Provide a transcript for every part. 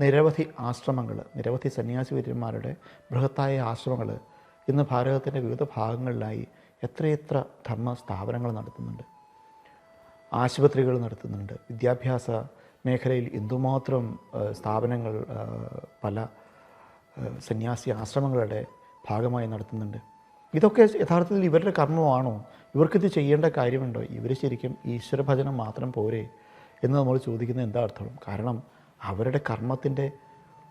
നിരവധി ആശ്രമങ്ങൾ നിരവധി സന്യാസി വീരന്മാരുടെ ബൃഹത്തായ ആശ്രമങ്ങൾ ഇന്ന് ഭാരതത്തിന്റെ വിവിധ ഭാഗങ്ങളിലായി എത്രയെത്ര ധർമ്മ സ്ഥാപനങ്ങൾ നടത്തുന്നുണ്ട്. ആശുപത്രികൾ നടത്തുന്നുണ്ട്. വിദ്യാഭ്യാസ മേഖലയിൽ എന്തുമാത്രം സ്ഥാപനങ്ങൾ പല സന്യാസി ആശ്രമങ്ങളുടെ ഭാഗമായി നടത്തുന്നുണ്ട്. ഇതൊക്കെ യഥാർത്ഥത്തിൽ ഇവരുടെ കർമ്മമാണോ? ഇവർക്കിത് ചെയ്യേണ്ട കാര്യമുണ്ടോ? ഇവർ ശരിക്കും ഈശ്വരഭജനം മാത്രം പോരെ എന്ന് നമ്മൾ ചോദിക്കുന്നത് എന്താ അർത്ഥം? കാരണം അവരുടെ കർമ്മത്തിന്റെ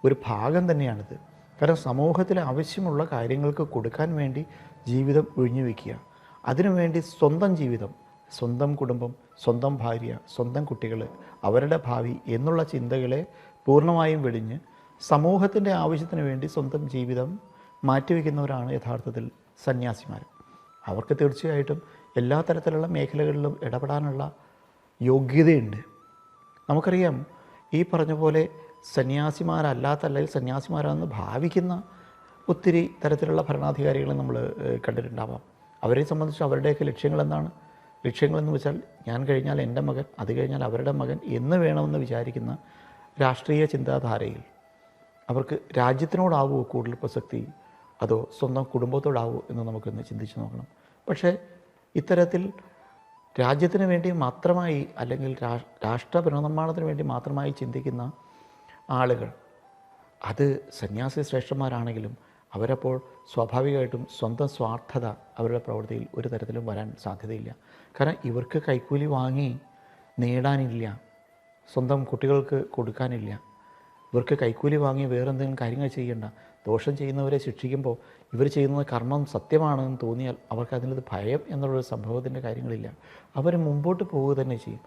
ഒരു ഭാഗം തന്നെയാണിത്. കാരണം സമൂഹത്തിൽ ആവശ്യമുള്ള കാര്യങ്ങൾക്ക് കൊടുക്കാൻ വേണ്ടി ജീവിതം ഒഴിഞ്ഞു വയ്ക്കുക. അതിനുവേണ്ടി സ്വന്തം ജീവിതം സ്വന്തം കുടുംബം സ്വന്തം ഭാര്യ സ്വന്തം കുട്ടികൾ അവരുടെ ഭാവി എന്നുള്ള ചിന്തകളെ പൂർണമായും വെടിഞ്ഞ് സമൂഹത്തിന്റെ ആവശ്യത്തിന് വേണ്ടി സ്വന്തം ജീവിതം മാറ്റിവെക്കുന്നവരാണ് യഥാർത്ഥത്തിൽ സന്യാസിമാർ. അവർക്ക് തീർച്ചയായിട്ടും എല്ലാ തരത്തിലുള്ള മേഖലകളിലും ഇടപെടാനുള്ള യോഗ്യതയുണ്ട്. നമുക്കറിയാം ഈ പറഞ്ഞ പോലെ സന്യാസിമാരല്ലാത്ത അല്ലെങ്കിൽ സന്യാസിമാരാണെന്ന് ഭാവിക്കുന്ന ഒത്തിരി തരത്തിലുള്ള ഭരണാധികാരികളെ നമ്മൾ കണ്ടിട്ടുണ്ടാവാം. അവരെ സംബന്ധിച്ച് അവരുടെയൊക്കെ ലക്ഷ്യങ്ങൾ എന്താണ്? ലക്ഷ്യങ്ങളെന്ന് വെച്ചാൽ ഞാൻ കഴിഞ്ഞാൽ എന്റെ മകൻ അത് കഴിഞ്ഞാൽ അവരുടെ മകൻ എന്ന് വേണമെന്ന് വിചാരിക്കുന്ന രാഷ്ട്രീയ ചിന്താധാരയിൽ അവർക്ക് രാജ്യത്തിനോടാവുമോ കൂടുതൽ പ്രസക്തി? അതോ സ്വന്തം കുടുംബത്തോടാവോ എന്ന് നമുക്കൊന്ന് ചിന്തിച്ച് നോക്കണം. പക്ഷേ ഇത്തരത്തിൽ രാജ്യത്തിന് വേണ്ടി മാത്രമായി അല്ലെങ്കിൽ രാഷ്ട്ര പുനർനിർമ്മാണത്തിന് വേണ്ടി മാത്രമായി ചിന്തിക്കുന്ന ആളുകൾ അത് സന്യാസി ശ്രേഷ്ഠന്മാരാണെങ്കിലും അവരപ്പോൾ സ്വാഭാവികമായിട്ടും സ്വന്തം സ്വാർത്ഥത അവരുടെ പ്രവൃത്തിയിൽ ഒരു തരത്തിലും വരാൻ സാധ്യതയില്ല. കാരണം ഇവർക്ക് കൈക്കൂലി വാങ്ങി നേടാനില്ല സ്വന്തം കുട്ടികൾക്ക് കൊടുക്കാനില്ല. ഇവർക്ക് കൈക്കൂലി വാങ്ങി വേറെന്തെങ്കിലും കാര്യങ്ങൾ ചെയ്യേണ്ട. ദോഷം ചെയ്യുന്നവരെ ശിക്ഷിക്കുമ്പോൾ ഇവർ ചെയ്യുന്ന കർമ്മം സത്യമാണെന്ന് തോന്നിയാൽ അവർക്ക് അതിനൊരു ഭയം എന്നുള്ളൊരു സംഭവത്തിന്റെ കാര്യങ്ങളില്ല. അവർ മുമ്പോട്ട് പോവുക തന്നെ ചെയ്യും.